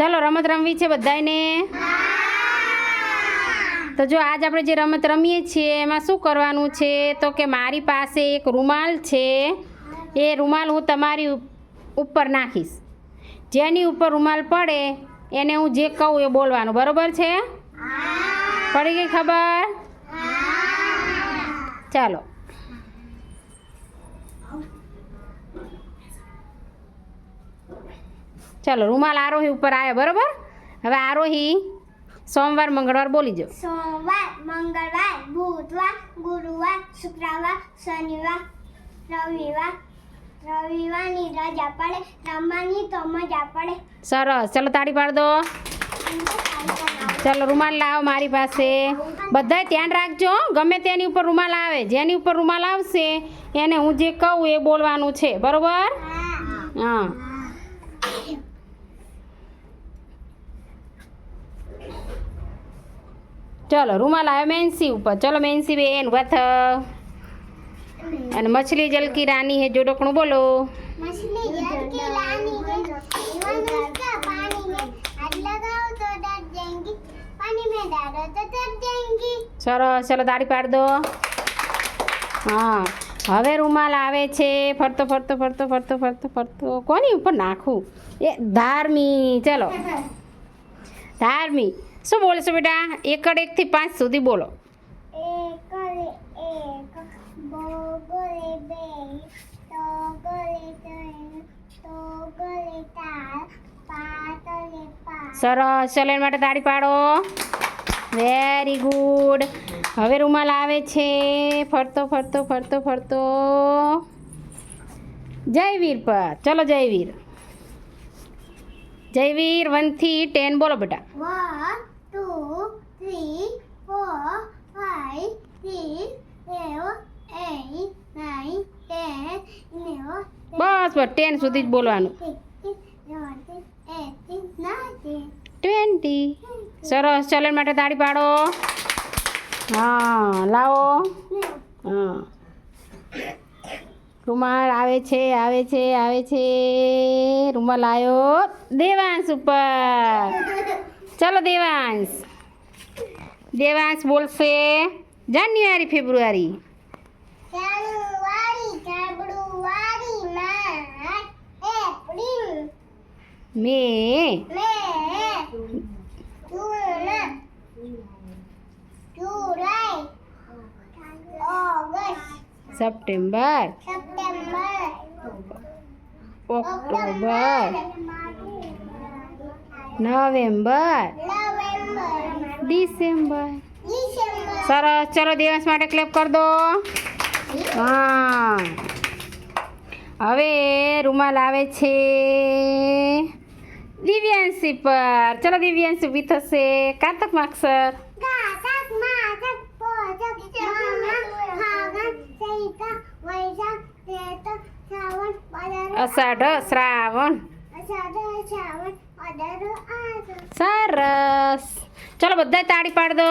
ચાલો રમત રમવી છે બધાને તો જો આજ આપણે જે રમત રમીએ છીએ, એમાં શું કરવાનું છે? તો કે મારી પાસે એક રૂમાલ છે. એ રૂમાલ હું તમારી ઉપ- ઉપર નાખીશ. જેની ઉપર રૂમાલ પડે, એને હું જે કહું એ બોલવાનું. બરોબર છે? પડી ગઈ ખબર? ચાલો. ચાલો રૂમાલ આરોહી ઉપર આવ્યા બરોબર? હવે આરોહી સોમવાર મંગળવાર બોલી જાઓ સોમવાર મંગળવાર બુધવાર ગુરુવાર શુક્રવાર શનિવાર રવિવાર રવિવારની રજા પડે રમવાની તો મજા પડે. સરસ ચાલો તાળી પાડ દો. ચાલો રૂમાલ લાવો મારી પાસે. બધાય ધ્યાન રાખજો ગમે તેની ઉપર રૂમાલ આવે જેની ઉપર રૂમાલ આવશે એને હું જે કહું એ બોલવાનું છે બરોબર? હા. ચાલો રૂમાલ આવે મેન્સી ઉપર. ચલો મેન્સી બેન વથ અને મછલી જલકી રાની હે જોડકણું બોલો. સરસ ચાલો દાડી પાડ દો. હા હવે રૂમાલ આવે છે. ફરતો ફરતો ફરતો ફરતો ફરતો ફરતો. કોની ઉપર નાખું? એ ધાર્મી. ચલો. ધાર્મી. શું બોલશો બેટા? એકડ એકથી પાંચ સુધી બોલો. સરસ. ચલો માટે તાળી પાડો. વેરી ગુડ હવે રૂમાલ આવે છે. ફરતો ફરતો ફરતો ફરતો. જયવીર પર. ચલો જયવીર. જયવીર વનથી ટેન બોલો બેટા. Two, three, four, five, six, seven, eight, nine, ten, eleven, બસ બસ ટેન સુધી જ બોલવાનું. ટ્વેન્ટી સરસ ચલો એના માટે તાળી પાડો હા લાવો હા રૂમાલ આવે છે આવે છે આવે છે રૂમાલ આવ્યો દેવાંશ ઉપર ચલો દેવાંશ. દેવાંશ બોલશે January February. May. September. September, October. November. December. સરસ ચલો દિવસ માટે ક્લેપ કર દો. હા. હવે રૂમાલ આવે છે દિવ્યાંશી પર. ચલો દિવ્યાંશી ઊભી થશે. કાર્તક માક્ષર અષાઢ શ્રાવણ. અષાઢ શ્રાવણ. સરસ. ચલો બધા તાળી પાડ દો.